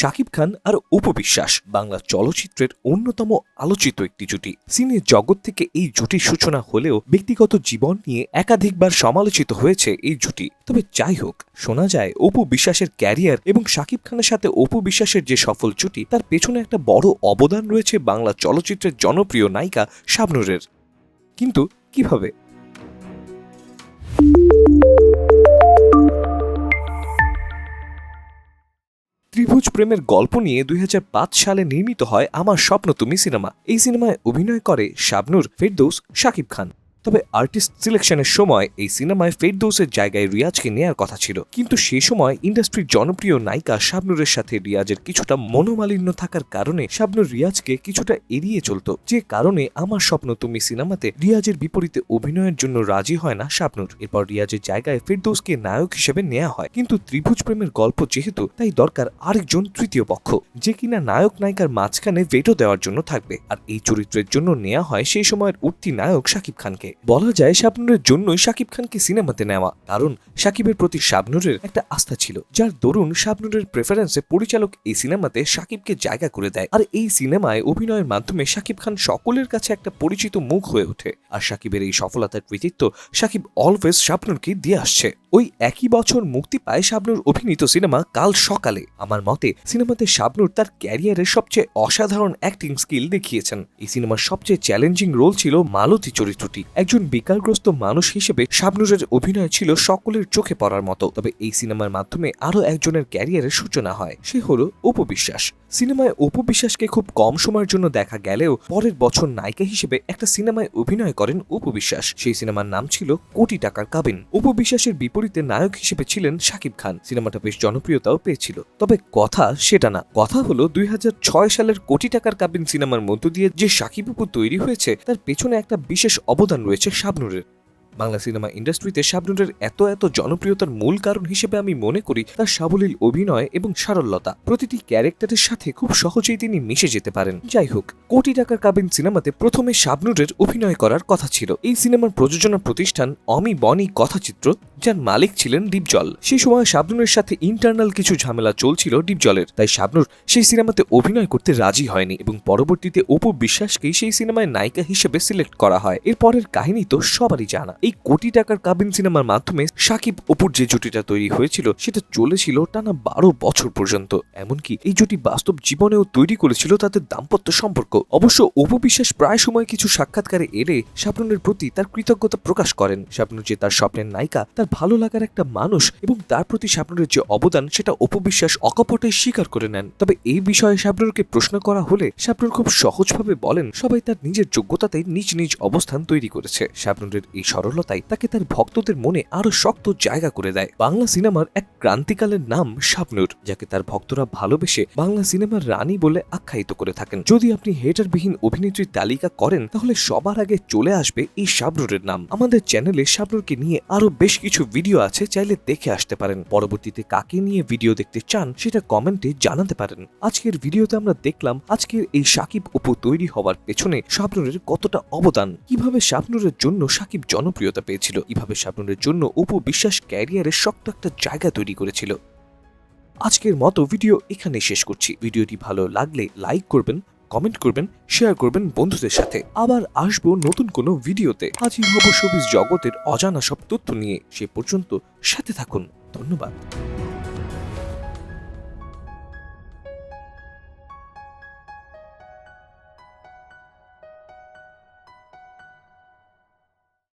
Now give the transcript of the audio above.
শাকিব খান আর উপবিশ্বাস বাংলা চলচ্চিত্রের অন্যতম আলোচিত একটি জুটি। সিনে জগৎ থেকে এই জুটির সূচনা হলেও ব্যক্তিগত জীবন নিয়ে একাধিকবার সমালোচিত হয়েছে এই জুটি। তবে যাই হোক, শোনা যায় অপু বিশ্বাসের ক্যারিয়ার এবং শাকিব খানের সাথে অপু বিশ্বাসের যে সফল জুটি, তার পেছনে একটা বড় অবদান রয়েছে বাংলা চলচ্চিত্রের জনপ্রিয় নায়িকা শাবনুরের। কিন্তু কীভাবে? প্রেমের গল্প নিয়ে দুই হাজার পাঁচ সালে নির্মিত হয় আমার স্বপ্ন তুমি সিনেমা। এই সিনেমায় অভিনয় করে শাবনুর ফেরদৌস, শাকিব খান। তবে আর্টিস্ট সিলেকশনের সময় এই সিনেমায় ফেরদৌসের জায়গায় রিয়াজকে নেয়ার কথা ছিল। কিন্তু সে সময় ইন্ডাস্ট্রির জনপ্রিয় নায়িকা শাবনুরের সাথে রিয়াজের কিছুটা মনোমালিন্য থাকার কারণে শাবনুর রিয়াজকে কিছুটা এড়িয়ে চলত। যে কারণে আমার স্বপ্ন তুমি সিনেমাতে রিয়াজের বিপরীতে অভিনয়ের জন্য রাজি হয় না শাবনুর। এরপর রিয়াজের জায়গায় ফেরদৌসকে নায়ক হিসেবে নেওয়া হয়। কিন্তু ত্রিভুজ প্রেমের গল্প যেহেতু, তাই দরকার আরেকজন তৃতীয় পক্ষ, যে কিনা নায়ক নায়িকার মাঝখানে ভেটো দেওয়ার জন্য থাকবে। আর এই চরিত্রের জন্য নেওয়া হয় সেই সময়ের উঠতি নায়ক শাকিব খানকে। বলা যায় শাবনুরের জন্যই শাকিব খানকে সিনেমাতে নেওয়া, কারণ শাকিবের প্রতি শাবনুরের একটা আস্থা ছিল, যার দরুন শাবনুরের প্রেফারেন্সে পরিচালক এই সিনেমাতে শাকিবকে জায়গা করে দেয়। আর এই সিনেমায় অভিনয়ের মাধ্যমে শাকিব খান সকলের কাছে একটা পরিচিত মুখ হয়ে ওঠে, আর শাকিবের এই সফলতার কৃতিত্ব শাকিব অলওয়েজ শাবনুরকে দিয়ে আসছে। ওই একই বছর মুক্তি পায় শাবনুর অভিনীত সিনেমা কাল সকালে। আমার মতে, সিনেমাতে শাবনুর তার ক্যারিয়ারের সবচেয়ে অসাধারণ অ্যাক্টিং স্কিল দেখিয়েছেন। এই সিনেমার সবচেয়ে চ্যালেঞ্জিং রোল ছিল মালতী চরিত্রটি। একজন বিকারগ্রস্ত মানুষ হিসেবে শাবনুরের অভিনয় ছিল সকলের চোখে পড়ার মতো। তবে এই সিনেমার মাধ্যমে আরও একজনের ক্যারিয়ারের সূচনা হয়। সে হল উপবিশ্বাস সিনেমায় উপবিশ্বাসকে খুব কম সময়ের জন্য দেখা গেলেও পরের বছর নায়িকা হিসেবে একটা সিনেমায় অভিনয় করেন উপবিশ্বাস সেই সিনেমার নাম ছিল কোটি টাকার কাবিন। উপবিশ্বাসের বিপরীতে নায়ক হিসেবে ছিলেন শাকিব খান। সিনেমাটা বেশ জনপ্রিয়তাও পেয়েছিল। তবে কথা সেটা না। কথা হলো দুই হাজার ছয় সালের কোটি টাকার কাবিন সিনেমার মধ্য দিয়ে যে শাকিব উপু তৈরি হয়েছে, তার পেছনে একটা বিশেষ অবদান রয়েছে শাবনুরের। বাংলা সিনেমা ইন্ডাস্ট্রিতে শাবনুরের এত এত জনপ্রিয়তার মূল কারণ হিসেবে আমি মনে করি তার সাবলীল অভিনয় এবং সারল্যতা। প্রতিটি ক্যারেক্টারের সাথে খুব সহজেই তিনি মিশে যেতে পারেন। যাই হোক, কোটি টাকার কাবিন সিনেমাতে প্রথমে শাবনুরের অভিনয় করার কথা ছিল। এই সিনেমার প্রযোজনা প্রতিষ্ঠান অমি বনি কথাচিত্র, যার মালিক ছিলেন ডিপজল। সেই সময় শাবনুরের সাথে ইন্টারনাল কিছু ঝামেলা চলছিল ডিপজলের। তাই শাবনুর সেই সিনেমাতে অভিনয় করতে রাজি হয়নি এবং পরবর্তীতে অপু বিশ্বাসকেই সেই সিনেমায় নায়িকা হিসেবে সিলেক্ট করা হয়। এরপরের কাহিনী তো সবারই জানা। এই কোটি টাকার কাবিন সিনেমার মাধ্যমে সাকিব অপুর যে জুটিটা তৈরি হয়েছিল, সেটা চলেছিল টানা বারো বছর পর্যন্ত। এমনকি এই জুটি বাস্তব জীবনেও তৈরি করেছিল তাদের দাম্পত্য সম্পর্ক। অবশ্য অপু বিশ্বাস প্রায় সময় কিছু সাক্ষাৎকারে এলে শাবনুরের প্রতি তার কৃতজ্ঞতা প্রকাশ করেন। শাবনুর যে তার স্বপ্নের নায়িকা, তার ভালো লাগার একটা মানুষ এবং তার প্রতি শাবনুরের যে অবদান, সেটা অপু বিশ্বাস অকপটে স্বীকার করে নেন। তবে এই বিষয়ে শাবনুরকে প্রশ্ন করা হলে শাবনুর খুব সহজভাবে বলেন, সবাই তার নিজের যোগ্যতাতে নিজ নিজ অবস্থান তৈরি করেছে। শাবনুরের এই সরলতাই তাকে তার ভক্তদের মনে আরও শক্ত জায়গা করে দেয়। বাংলা সিনেমার এক ক্রান্তিকালের নাম শাবনুর, যাকে তার ভক্তরা ভালোবেসে বাংলা সিনেমার রানী বলে আখ্যায়িত করে থাকেন। যদি আপনি হেটারবিহীন অভিনেত্রীর তালিকা করেন, তাহলে সবার আগে চলে আসবে এই শাবনুরের নাম। আমাদের চ্যানেলে শাবনুরকে নিয়ে আরও বেশ কিছু ভিডিও আছে, চাইলে দেখে আসতে পারেন। পরবর্তীতে কাকে নিয়ে ভিডিও দেখতে চান, সেটা কমেন্টে জানাতে পারেন। আজকের ভিডিওতে আমরা দেখলাম, আজকের এই সাকিব অপু তৈরি হওয়ার পেছনে শাবনুরের কতটা অবদান, কীভাবে শাবনুরের জন্য সাকিব জনপ্রিয়তা পেয়েছিল। এভাবে শাবনুরের জন্য অপু বিশ্বাস ক্যারিয়ারে শক্ত একটা জায়গা তৈরি করেছিল। আজকের মতো ভিডিও এখানে শেষ করছি। ভিডিওটি ভালো লাগলে লাইক করবেন, কমেন্ট করবেন, শেয়ার করবেন বন্ধুদের সাথে। আবার আসব নতুন কোনো ভিডিওতে। হাজির হব সবিস জগতের অজানা সব তথ্য নিয়ে। সে পর্যন্ত সাথে থাকুন। ধন্যবাদ।